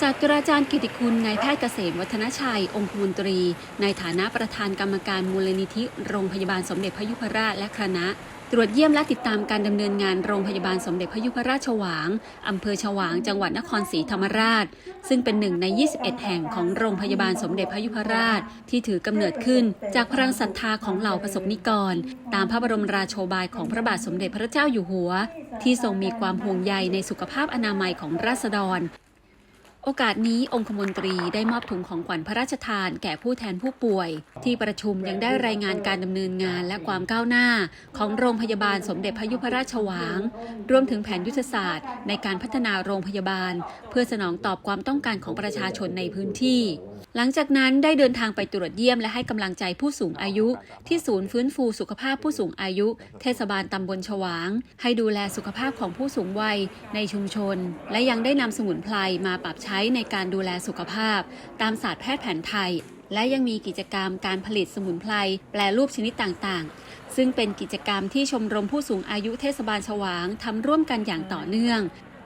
ศาสตราจารย์กิติคุณนายแพทย์เกษมวัฒนชัย องคมนตรี ในฐานะประธานกรรมการมูลนิธิ โรงพยาบาลสมเด็จพระยุพราชและคณะ ตรวจเยี่ยมและติดตามการดำเนินงานโรงพยาบาลสมเด็จพระยุพราชฉวางอำเภอฉวาง จังหวัดนครศรีธรรมราช ซึ่งเป็นหนึ่งใน 21 แห่งของโรงพยาบาลสมเด็จพระยุพราช ที่ถือกำเนิดขึ้น จากพลังศรัทธาของเหล่าประสบนิกร ตามพระบรมราโชบายของพระบาทสมเด็จพระเจ้าอยู่หัว ที่ทรงมีความห่วงใยในสุขภาพอนามัยของราษฎร โอกาสนี้องคมนตรีได้มอบถุงของขวัญพระราชทานแก่ผู้แทนผู้ป่วย ที่ประชุมยังได้รายงานการดำเนินงานและความก้าวหน้า ของโรงพยาบาลสมเด็จพระยุพราชวาง รวมถึงแผนยุทธศาสตร์ ในการพัฒนาโรงพยาบาล เพื่อสนองตอบความต้องการของประชาชนในพื้นที่หลังจากนั้นได้เดินทางไปตรวจเยี่ยมและให้กำลังใจผู้สูงอายุ ที่ศูนย์ฟื้นฟูสุขภาพผู้สูงอายุ เทศบาลตำบลฉวาง ให้ดูแลสุขภาพของผู้สูงวัยในชุมชน และยังได้นำสมุนไพรมาปรับใช้ในการดูแลสุขภาพ ตามศาสตร์แพทย์แผนไทย และยังมีกิจกรรมการผลิตสมุนไพรแปรรูปชนิดต่างๆซึ่งเป็นกิจกรรมที่ชมรมผู้สูงอายุเทศบาลฉวางทำร่วมกันอย่างต่อเนื่อง